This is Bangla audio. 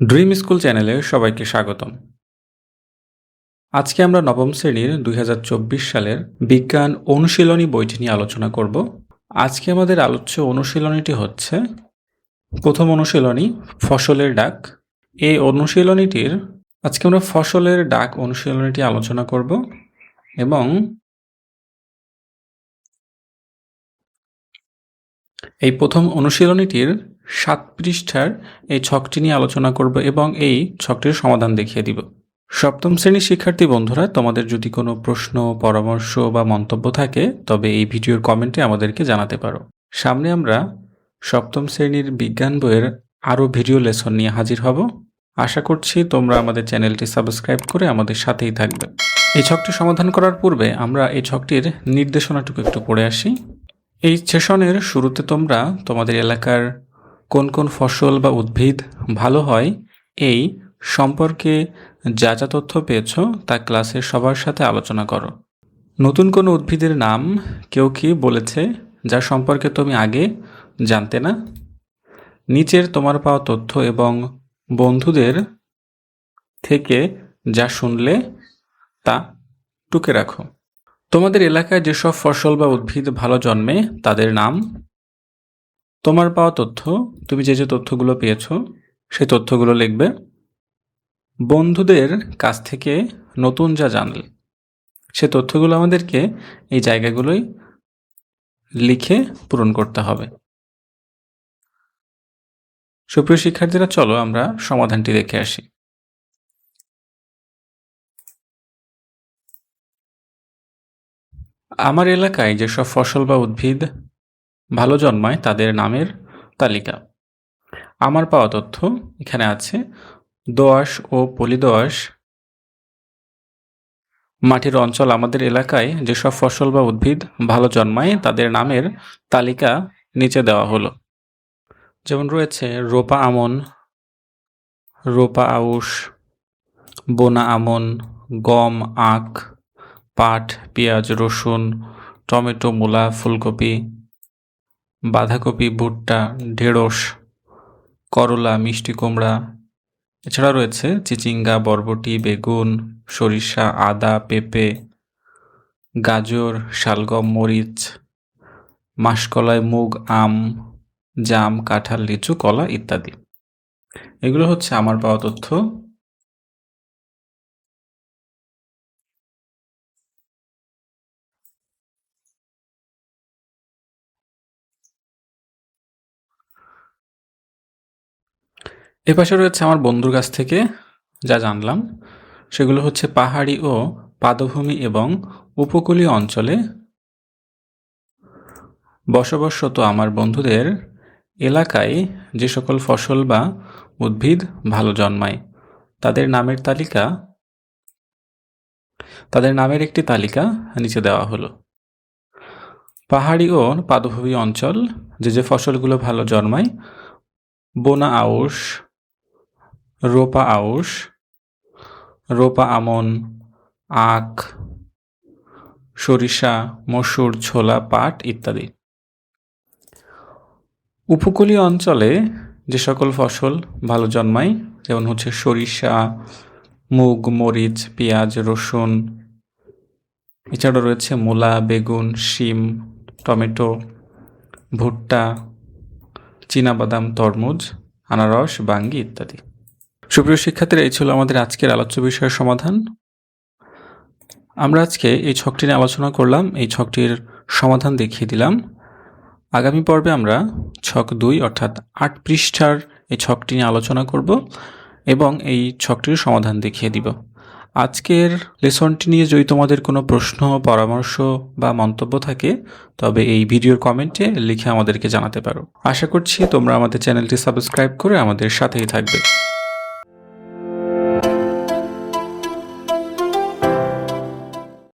ড্রিম স্কুল চ্যানেলে সবাইকে স্বাগতম। আজকে আমরা নবম শ্রেণির দুই হাজার চব্বিশ সালের বিজ্ঞান অনুশীলনী বইটি নিয়ে আলোচনা করব। আজকে আমাদের আলোচ্য অনুশীলনীটি হচ্ছে, প্রথম অনুশীলনী, ফসলের ডাক। এই অনুশীলনীটির, আজকে আমরা ফসলের ডাক অনুশীলনীটি আলোচনা করব এবং এই প্রথম অনুশীলনীটির সাত পৃষ্ঠার এই ছকটি নিয়ে আলোচনা করব এবং এই ছকটির সমাধান দেখিয়ে দিব। সপ্তম শ্রেণির শিক্ষার্থী বন্ধুরা, তোমাদের যদি কোনো প্রশ্ন, পরামর্শ বা মন্তব্য থাকে, তবে এই ভিডিওর কমেন্টে আমাদেরকে জানাতে পারো। সামনে আমরা সপ্তম শ্রেণির বিজ্ঞান বইয়ের আরও ভিডিও লেসন নিয়ে হাজির হব। আশা করছি তোমরা আমাদের চ্যানেলটি সাবস্ক্রাইব করে আমাদের সাথেই থাকবে। এই ছকটি সমাধান করার পূর্বে আমরা এই ছকটির নির্দেশনাটুকু একটু পড়ে আসি। এই সেশনের শুরুতে তোমরা তোমাদের এলাকার কোন কোন ফসল বা উদ্ভিদ ভালো হয়, এই সম্পর্কে যা যা তথ্য পেয়েছ তা ক্লাসের সবার সাথে আলোচনা করো। নতুন কোনো উদ্ভিদের নাম কেউ কি বলেছে যা সম্পর্কে তুমি আগে জানতে না? নিচের তোমার পাওয়া তথ্য এবং বন্ধুদের থেকে যা শুনলে তা টুকে রাখো। তোমাদের এলাকায় যেসব ফসল বা উদ্ভিদ ভালো জন্মে, তাদের নাম? তোমার পাওয়া তথ্য, তুমি যে যে তথ্যগুলো পেয়েছ, সেই তথ্যগুলো লিখবে। বন্ধুদের কাছ থেকে নতুন যা জানলে, সে তথ্যগুলো আমাদেরকে এই জায়গাগুলোই লিখে পূরণ করতে হবে। সুপ্রিয় শিক্ষার্থীরা, চলো আমরা সমাধানটি দেখে আসি। আমার এলাকায় যেসব ফসল বা উদ্ভিদ ভালো জন্মায়, তাদের নামের তালিকা। আমার পাওয়া তথ্য এখানে আছে। দোআঁশ ও পলিদোআঁশ মাটির অঞ্চল আমাদের এলাকায় যেসব ফসল বা উদ্ভিদ ভালো জন্মায়, তাদের নামের তালিকা নিচে দেওয়া হলো। যেমন রয়েছে রোপা আমন, রোপা আউশ, বোনা আমন, গম, আখ পাট, পেঁয়াজ, রসুন, টমেটো, মূলা, ফুলকপি, বাঁধাকপি, ভুট্টা, ঢেঁড়স, করলা, মিষ্টি কুমড়া। এছাড়া রয়েছে চিচিঙ্গা, বরবটি, বেগুন, সরিষা, আদা, পেঁপে, গাজর, শালগম, মরিচ, মাসকলাই, মুগ, আম, জাম, কাঁঠাল, লিচু, কলা ইত্যাদি। এগুলো হচ্ছে আমার পাওয়া তথ্য। এ পাশে রয়েছে আমার বন্ধুর কাছ থেকে যা জানলাম। সেগুলো হচ্ছে পাহাড়ি ও পাদভূমি এবং উপকূলীয় অঞ্চলে বসবাসরত আমার বন্ধুদের এলাকায় যে সকল ফসল বা উদ্ভিদ ভালো জন্মায়, তাদের নামের তালিকা, তাদের নামের একটি তালিকা নিচে দেওয়া হলো। পাহাড়ি ও পাদভূমি অঞ্চল যে যে ফসলগুলো ভালো জন্মায়, বোনা আউশ রোপা আউশ, রোপা আমন, আখ, সরিষা, মসুর, ছোলা, পাট ইত্যাদি। উপকূলীয় অঞ্চলে যে সকল ফসল ভালো জন্মায়, যেমন হচ্ছে সরিষা, মুগ, মরিচ, পেঁয়াজ, রসুন, এছাড়া রয়েছে মূলা, বেগুন, শিম, টমেটো, ভুট্টা, চীনাবাদাম, তরমুজ, আনারস, বাঙ্গি ইত্যাদি। সুপ্রিয় শিক্ষার্থীরা, এই ছিল আমাদের আজকের আলোচ্য বিষয়ের সমাধান। আমরা আজকে এই ছকটি নিয়ে আলোচনা করলাম, এই ছকটির সমাধান দেখিয়ে দিলাম। আগামী পর্বে আমরা ছক দুই অর্থাৎ আট পৃষ্ঠার এই ছকটি নিয়ে আলোচনা করব এবং এই ছকটির সমাধান দেখিয়ে দিব। আজকের লেসনটি নিয়ে যদি তোমাদের কোনো প্রশ্ন, পরামর্শ বা মন্তব্য থাকে, তবে এই ভিডিওর কমেন্টে লিখে আমাদেরকে জানাতে পারো। আশা করছি তোমরা আমাদের চ্যানেলটি সাবস্ক্রাইব করে আমাদের সাথেই থাকবে।